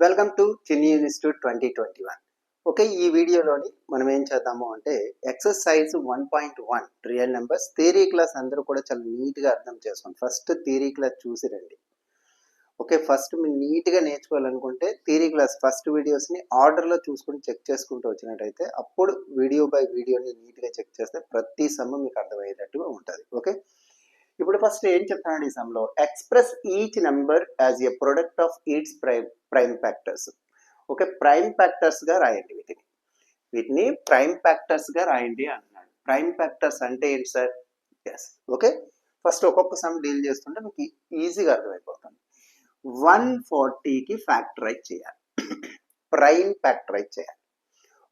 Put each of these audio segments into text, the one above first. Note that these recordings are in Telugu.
Welcome to Chinni institute twenty twenty one okay ఈ వీడియోలోని మనం ఏం చేద్దాము అంటే exercise one point one real numbers theory class అందరూ కూడా చాలా నీట్గా అర్థం చేసుకోండి. ఫస్ట్ థియరీ క్లాస్ చూసి రండి. ఓకే ఫస్ట్ మీరు నీట్గా నేర్చుకోవాలనుకుంటే థియరీ క్లాస్ ఫస్ట్ వీడియోస్ని ఆర్డర్లో చూసుకుని చెక్ చేసుకుంటూ వచ్చినట్టయితే అప్పుడు వీడియో బై వీడియోని నీట్గా చెక్ చేస్తే ప్రతి సమ్మ మీకు అర్థమయ్యేటట్టుగా ఉంటుంది. ఓకే ఇప్పుడు ఫస్ట్ ఏం చెప్తానండి ఈ సమ్లో? Express each number as a product of its prime prime factors okay prime ఫ్యాక్టర్స్గా రాయండి వీటిని. వీటిని ప్రైమ్ ఫ్యాక్టర్స్గా రాయండి అన్నాడు. ప్రైమ్ ఫ్యాక్టర్స్ అంటే ఏంటి సార్? Yes okay? ఫస్ట్ ఒక్కొక్క సమ్ డీల్ చేస్తుంటే మీకు ఈజీగా అర్థమైపోతుంది. వన్ ఫార్టీకి ఫ్యాక్టరైజ్ చేయాలి. ప్రైమ్ ఫ్యాక్టరైజ్ చేయాలి.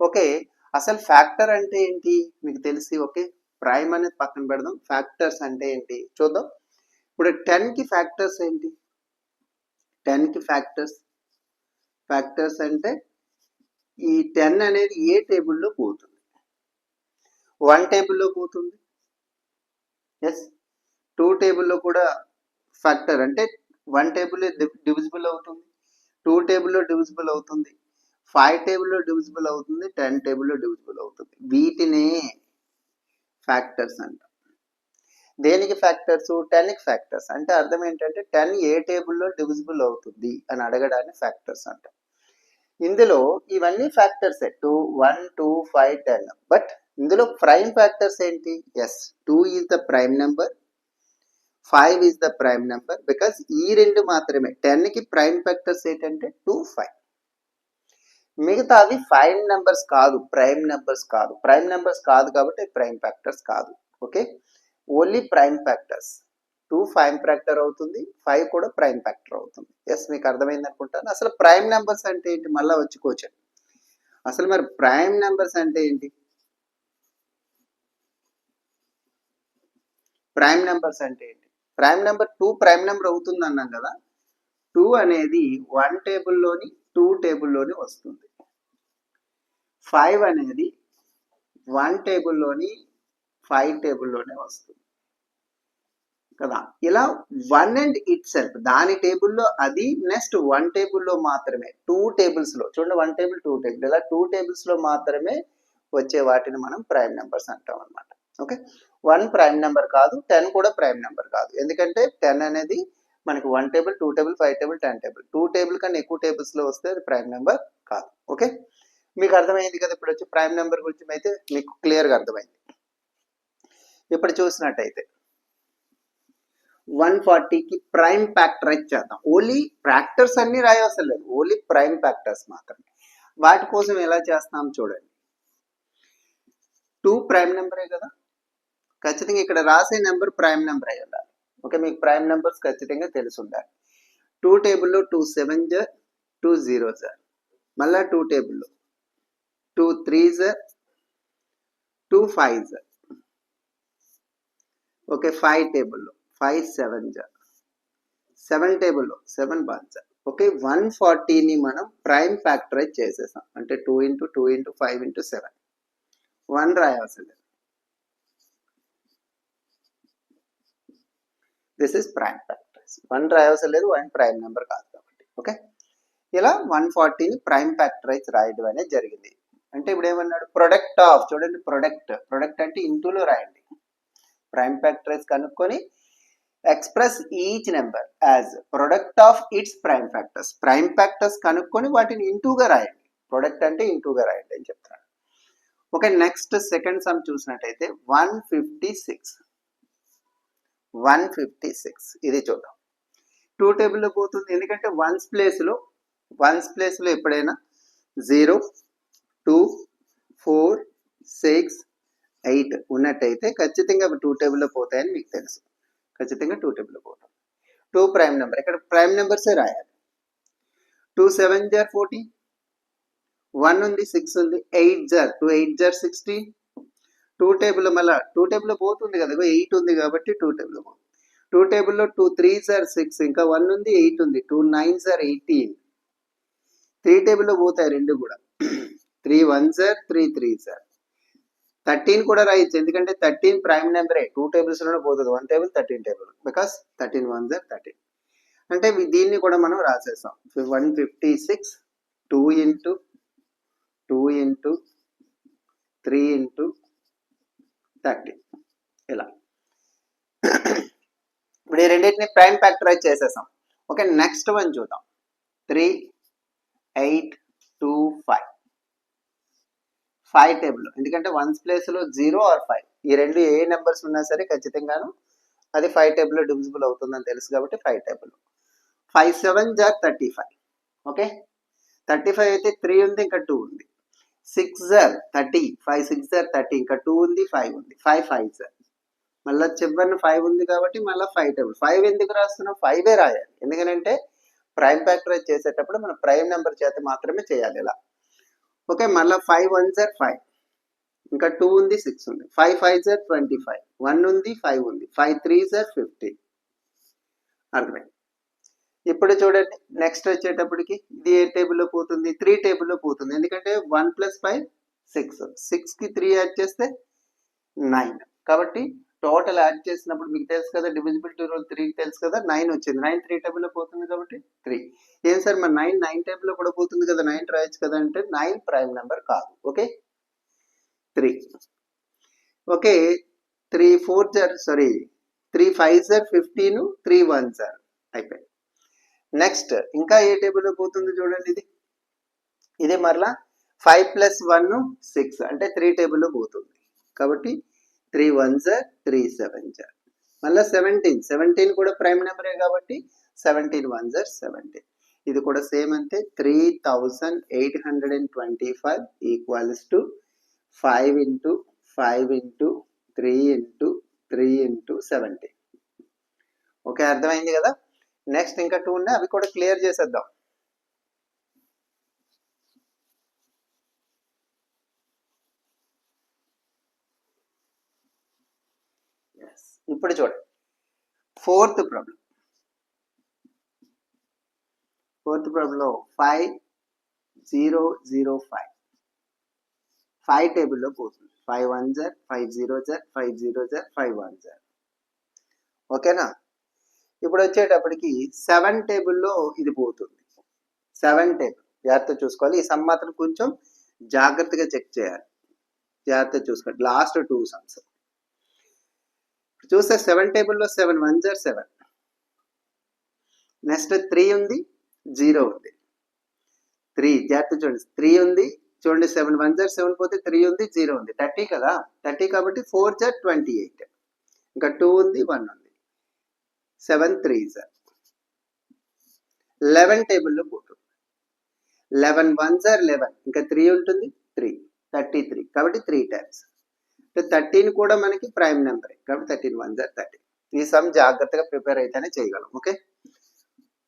ఓకే అసలు ఫ్యాక్టర్ అంటే ఏంటి? మీకు తెలిసి ఓకే? ప్రైమ్ అనేది పక్కన పెడదాం. ఫ్యాక్టర్స్ అంటే ఏంటి? చూద్దాం. ఇప్పుడు టెన్కి ఫ్యాక్టర్స్ ఏంటి? టెన్కి ఫ్యాక్టర్స్. ఫ్యాక్టర్స్ అంటే ఈ టెన్ అనేది ఏ టేబుల్లో పోతుంది? వన్ టేబుల్లో పోతుంది? ఎస్ టూ టేబుల్లో కూడా ఫ్యాక్టర్ అంటే వన్ టేబుల్ డివిజిబుల్ అవుతుంది. టూ టేబుల్లో డివిజిబుల్ అవుతుంది. ఫైవ్ టేబుల్లో డివిజిబుల్ అవుతుంది. టెన్ టేబుల్లో డివిజిబుల్ అవుతుంది. వీటినే ఫ్యాక్టర్స్ అంట. దేనికి ఫ్యాక్టర్స్ టెన్కి ఫ్యాక్టర్స్ అంటే అర్థం ఏంటంటే టెన్ ఏ టేబుల్లో డివిజిబుల్ అవుతుంది అని అడగడానికి ఫ్యాక్టర్స్ అంట. ఇందులో ఇవన్నీ factors two one two five ten. But ఇందులో ప్రైమ్ ఫ్యాక్టర్స్ ఏంటి? Yes two is the prime number five is the prime number because ఈ రెండు మాత్రమే. టెన్కి ప్రైమ్ ఫ్యాక్టర్స్ ఏంటంటే టూ ఫైవ్. మిగతా అవి ఫైవ్ నెంబర్స్ కాదు ప్రైమ్ నెంబర్స్ కాదు. ప్రైమ్ నెంబర్స్ కాదు కాబట్టి ప్రైమ్ ఫ్యాక్టర్స్ కాదు. Okay? Only prime factors. Two prime factor అవుతుంది ఫైవ్ కూడా ప్రైమ్ ఫ్యాక్టర్ అవుతుంది. ఎస్ మీకు అర్థమైంది అనుకుంటాను. అసలు ప్రైమ్ నెంబర్స్ అంటే ఏంటి? మళ్ళీ వచ్చి అసలు మరి ప్రైమ్ నెంబర్స్ అంటే ఏంటి? ప్రైమ్ నెంబర్స్ అంటే ఏంటి? Prime number two prime number అవుతుంది అన్నాం కదా? టూ అనేది వన్ టేబుల్లోని టూ టేబుల్లోని వస్తుంది. ఫైవ్ అనేది వన్ టేబుల్లోని ఫైవ్ టేబుల్లోనే వస్తుంది. కదా? ఇలా వన్ అండ్ ఇట్ సెల్ఫ్ దాని టేబుల్లో అది నెక్స్ట్ వన్ టేబుల్లో మాత్రమే టూ టేబుల్స్లో చూడండి వన్ టేబుల్ టూ టేబుల్ ఇలా టూ టేబుల్స్లో మాత్రమే వచ్చే వాటిని మనం ప్రైమ్ నెంబర్స్ అంటాం అనమాట ఓకే? వన్ ప్రైమ్ నెంబర్ కాదు టెన్ కూడా ప్రైమ్ నెంబర్ కాదు. ఎందుకంటే టెన్ అనేది మనకి one table two table five table ten table two table కన్నా ఎక్కువ టేబుల్స్లో వస్తే అది ప్రైమ్ నెంబర్ కాదు. ఓకే? మీకు అర్థమైంది కదా ఇప్పుడు వచ్చి ప్రైమ్ నెంబర్ గురించి అయితే మీకు క్లియర్గా అర్థమైంది. ఇప్పుడు చూసినట్టయితే వన్ ఫార్టీకి ప్రైమ్ ఫ్యాక్టర్ చేద్దాం. ఓన్లీ ఫ్యాక్టర్స్ అన్ని రాయవసలేదు ఓన్లీ ప్రైమ్ ఫ్యాక్టర్స్ మాత్రమే. వాటి కోసం ఎలా చేస్తాం చూడండి. టూ ప్రైమ్ నెంబరే కదా? ఖచ్చితంగా ఇక్కడ రాసే నెంబర్ ప్రైమ్ నెంబర్ అయి ఉండాలి ఓకే మీకు ప్రైమ్ నెంబర్స్ ఖచ్చితంగా తెలిసి ఉండాలి. టూ టేబుల్లో టూ సెవెన్ జర్ టూ జీరో జర్ మళ్ళా టూ టేబుల్లో two threes two fives. Okay five టేబుల్లో. ఫైవ్ సెవెన్ జర్ సెవెన్ టేబుల్లో సెవెన్ వన్ ఓకే వన్ ఫార్టీని మనం ప్రైమ్ ఫ్యాక్టరైజ్ చేసేసాం. అంటే two into two into five into seven. One రాయాల్సింది. లేదు this is prime factorise one రాయవసలేదు one prime number కాదు కాబట్టి. ఓకే? ఇలా వన్ ఫార్టీని ప్రైమ్ ఫ్యాక్టరైజ్ రాయడం అనేది జరిగింది. అంటే ఇప్పుడు ఏమన్నాడు ప్రొడక్ట్ ఆఫ్ చూడండి ప్రొడక్ట్ ప్రొడక్ట్ అంటే ఇంటూలో రాయండి. ప్రైమ్ ఫ్యాక్టరైజ్ కనుక్కొని express each number as product of its prime factors prime factors కనుక్కొని వాటిని ఇంటూగా రాయండి. ప్రొడక్ట్ అంటే ఇంటూగా రాయండి అని చెప్తాను ఓకే నెక్స్ట్ సెకండ్ సమ్ చూసినట్టయితే one fifty six one fifty six ఇది చూద్దాం. టూ టేబుల్లో పోతుంది. ఎందుకంటే వన్స్ ప్లేస్లో వన్స్ ప్లేస్లో ఎప్పుడైనా? Zero two four six eight ఉన్నట్టయితే ఖచ్చితంగా అవి టూ టేబుల్లో పోతాయని మీకు తెలుసు. ఖచ్చితంగా టూ టేబుల్లో పోతాం టూ ప్రైమ్ నెంబర్. ఇక్కడ ప్రైమ్ నెంబర్సే రాయాలి. టూ సెవెన్ జార్ ఫోర్టీ వన్ ఉంది సిక్స్ ఉంది ఎయిట్ జార్. టూ ఎయిట్ జార్ సిక్స్టీ టూ టేబుల్ మళ్ళీ టూ టేబుల్లో పోతుంది కదా ఎయిట్ ఉంది కాబట్టి టూ టేబుల్లో పోతుంది. టూ టేబుల్లో టూ త్రీ జార్ సిక్స్ ఇంకా వన్ ఉంది ఎయిట్ ఉంది. టూ నైన్ జార్ ఎయిటీన్. త్రీ టేబుల్లో పోతాయి రెండు కూడా. Three one sir. Three three sir. Thirteen కూడా రాయొచ్చు. ఎందుకంటే థర్టీన్ ప్రైమ్ నెంబరే. టూ టేబుల్స్లోనే పోతుంది. One table thirteen table. Because thirteen one sir thirteen. అంటే దీన్ని కూడా మనం రాసేసాం one fifty six two into two into three into thirty ఇలా. ఇప్పుడు ఈ రెండింటిని ప్రైమ్ ఫ్యాక్టరైజ్ చేసేసాం ఓకే నెక్స్ట్ వన్ చూద్దాం. Three eight two five. Five table ఎందుకంటే వన్స్ ప్లేస్లో జీరో ఆర్ ఫైవ్ ఈ రెండు ఏ నెంబర్స్ ఉన్నా సరే ఖచ్చితంగాను అది ఫైవ్ టేబుల్లో డివిజిబుల్ అవుతుందని తెలుసు కాబట్టి five table five seven jar thirty five okay thirty five అయితే త్రీ ఉంది ఇంకా టూ ఉంది. సిక్స్ జార్ థర్టీ ఫైవ్ సిక్స్ జార్ థర్టీ ఇంకా టూ ఉంది ఫైవ్ ఉంది. ఫైవ్ ఫైవ్ జార్ మళ్ళీ చివరిన ఫైవ్ ఉంది కాబట్టి మళ్ళీ ఫైవ్ టేబుల్ ఫైవ్ ఎందుకు రాస్తున్నాం? ఫైవే రాయాలి. ఎందుకంటే ప్రైమ్ ఫ్యాక్టరైజ్ చేసేటప్పుడు మనం ప్రైమ్ నెంబర్ చేత మాత్రమే చేయాలి ఇలా. ఓకే మళ్ళీ ఫైవ్ వన్ జర్ ఫైవ్ ఇంకా టూ ఉంది సిక్స్ ఉంది. ఫైవ్ ఫైవ్ జర్ ట్వంటీ ఫైవ్ వన్ ఉంది ఫైవ్ ఉంది. ఫైవ్ త్రీ జర్ ఫిఫ్టీ అర్థమైంది? ఇప్పుడు చూడండి నెక్స్ట్ వచ్చేటప్పటికి ఇది ఏ టేబుల్లో పోతుంది? త్రీ టేబుల్లో పోతుంది. ఎందుకంటే వన్ ప్లస్ ఫైవ్ సిక్స్ సిక్స్కి త్రీ యాడ్ చేస్తే నైన్ కాబట్టి టోటల్ యాడ్ చేసినప్పుడు మీకు తెలుసు కదా డివిజిబిలిటీ రూల్ త్రీ తెలుసు కదా నైన్ వచ్చింది. నైన్ త్రీ టేబుల్లో పోతుంది కాబట్టి త్రీ ఏం సార్ మరి నైన్ నైన్ టేబుల్లో కూడా పోతుంది కదా నైన్ రాయొచ్చు కదా అంటే నైన్ ప్రైమ్ నెంబర్ కాదు. Okay three okay three four జర్ sorry three five జర్ ఫిఫ్టీన్ త్రీ వన్ జర్ అయిపోయింది. నెక్స్ట్ ఇంకా ఏ టేబుల్లో పోతుంది చూడండి ఇది. ఇది మరలా ఫైవ్ ప్లస్ వన్ సిక్స్ అంటే త్రీ టేబుల్లో పోతుంది. కాబట్టి త్రీ వన్ జర్ త్రీ సెవెన్ జర్. మళ్ళీ సెవెంటీన్ సెవెంటీన్ కూడా ప్రైమ్ నెంబరే కాబట్టి సెవెంటీన్ వన్ జర్ సెవెంటీన్. ఇది కూడా సేమ్ అంతే three thousand eight hundred and twenty five equals to five into five into three into three into seventeen. Okay అర్థమైంది కదా? నెక్స్ట్ ఇంకా టూ ఉన్నాయి అవి కూడా క్లియర్ చేసేద్దాం. ఇప్పుడు చూడండి. ఫోర్త్ ప్రాబ్లం ఫోర్త్ ప్రాబ్లంలో five zero zero five five టేబుల్లో పోతుంది. ఫైవ్ వన్ జర్ ఫైవ్ జీరో జర్ ఫైవ్ జీరో జర్ ఫైవ్ వన్ జర్ ఓకేనా ఇప్పుడు వచ్చేటప్పటికి సెవెన్ టేబుల్లో ఇది పోతుంది. సెవెన్ టేబుల్ జాగ్రత్త చూసుకోవాలి. ఈ సమ్ మాత్రం కొంచెం జాగ్రత్తగా చెక్ చేయాలి. జాగ్రత్త చూసుకోండి. లాస్ట్ టూ సమ్స్ చూస్తే సెవెన్ టేబుల్లో సెవెన్ వన్ జర్ సెవెన్ నెక్స్ట్ త్రీ ఉంది జీరో ఉంది. త్రీ జాగ్రత్త చూడండి. త్రీ ఉంది చూడండి సెవెన్ వన్ జర్ సెవెన్ పోతే త్రీ ఉంది జీరో ఉంది. థర్టీ కదా? థర్టీ కాబట్టి ఫోర్ జర్ ట్వంటీ ఎయిట్ ఇంకా టూ ఉంది వన్ ఉంది. సెవెన్ త్రీ జర్ లెవెన్ టేబుల్లో పోతుంది లెవెన్ వన్ జర్ లెవెన్ ఇంకా త్రీ ఉంటుంది త్రీ థర్టీ త్రీ కాబట్టి త్రీ టైమ్స్ థర్టీన్ కూడా మనకి ప్రైమ్ నెంబర్ కాబట్టి థర్టీన్ వన్ జర్ థర్టీ ఈ సమ్ జాగ్రత్తగా ప్రిపేర్ అయితేనే చేయగలం. Okay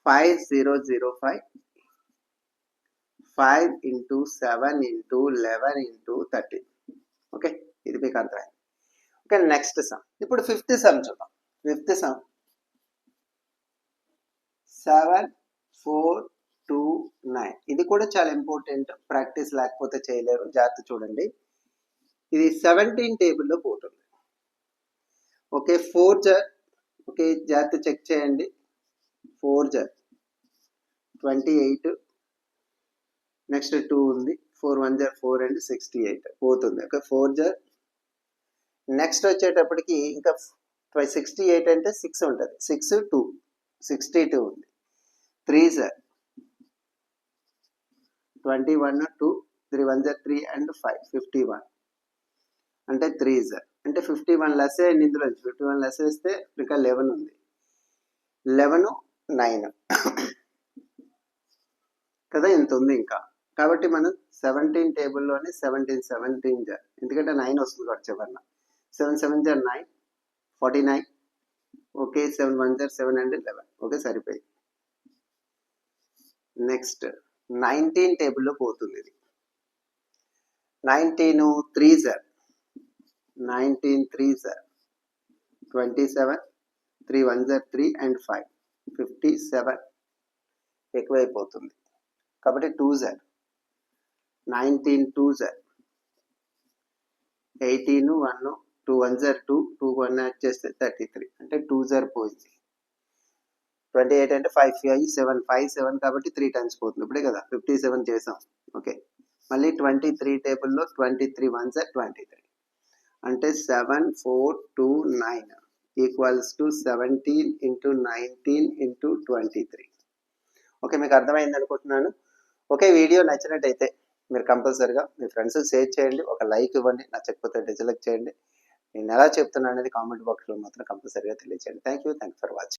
five zero zero five five into seven into eleven into thirteen okay ఇది మీకు అర్థమైంది. ఓకే నెక్స్ట్ సమ్ ఇప్పుడు ఫిఫ్త్ సమ్ చూద్దాం. Fifth sum seven four two nine ఇది కూడా చాలా ఇంపార్టెంట్ ప్రాక్టీస్ లేకపోతే చేయలేరు. జాగ్రత్త చూడండి. ఇది సెవెంటీన్ టేబుల్లో పోతుంది. ఓకే ఫోర్ జర్ ఓకే జాగ్రత్త చెక్ చేయండి. ఫోర్ జర్ ట్వంటీ ఎయిట్ నెక్స్ట్ టూ ఉంది. ఫోర్ వన్ జర్ ఫోర్ అండ్ సిక్స్టీ ఎయిట్ పోతుంది. ఓకే ఫోర్ జర్ నెక్స్ట్ వచ్చేటప్పటికి ఇంకా సిక్స్టీ ఎయిట్ అంటే సిక్స్ ఉంటుంది. సిక్స్ టూ సిక్స్టీ టూ ఉంది. Three జర్ twenty one two three one జర్ three and five fifty one అంటే త్రీ జర్ అంటే ఫిఫ్టీ వన్ లెస్ అయ్యింది ఇందులో. ఫిఫ్టీ వన్ లెస్ వేస్తే ఇంకా లెవెన్ ఉంది. లెవెన్ నైన్ కదా ఇంత ఉంది ఇంకా. కాబట్టి మనం సెవెంటీన్ టేబుల్లోనే సెవెంటీన్ సెవెంటీన్ జర్. ఎందుకంటే నైన్ వస్తుంది కాబట్టి చివరిన. Seven seven జర్ nine forty nine okay seven one జర్ seven hundred eleven okay సరిపోయింది. నెక్స్ట్ నైన్టీన్ టేబుల్లో పోతుంది ఇది. Nineteen three జర్. Nineteen three sir. Twenty seven three one జర్ three and five. Fifty seven ఎక్కువైపోతుంది. కాబట్టి టూ జర్ నైన్టీన్ టూ జర్ ఎయిటీన్ వన్ టూ వన్ జర్ టూ టూ వన్ యాడ్ చేస్తే థర్టీ త్రీ. అంటే టూ జర్ పోయింది. ట్వంటీ ఎయిట్ అంటే five five seven five seven కాబట్టి త్రీ టైమ్స్ పోతుంది. ఇప్పుడే కదా ఫిఫ్టీ సెవెన్ చేసాం. ఓకే. మళ్ళీ ట్వంటీ త్రీ టేబుల్లో ట్వంటీ త్రీ వన్ జర్ ట్వంటీ త్రీ. అంటే seven four two nine equals to seventeen into nineteen into twenty three. Okay మీకు అర్థమైంది అనుకుంటున్నాను. ఓకే వీడియో నచ్చినట్టయితే మీరు కంపల్సరిగా మీ ఫ్రెండ్స్కి షేర్ చేయండి ఒక లైక్ ఇవ్వండి నచ్చకపోతే డిస్లైక్ చేయండి. నేను ఎలా చెప్తున్నా అనేది కామెంట్ బాక్స్లో మాత్రం కంపల్సరీగా తెలియచేయండి. Thank you thank for watching.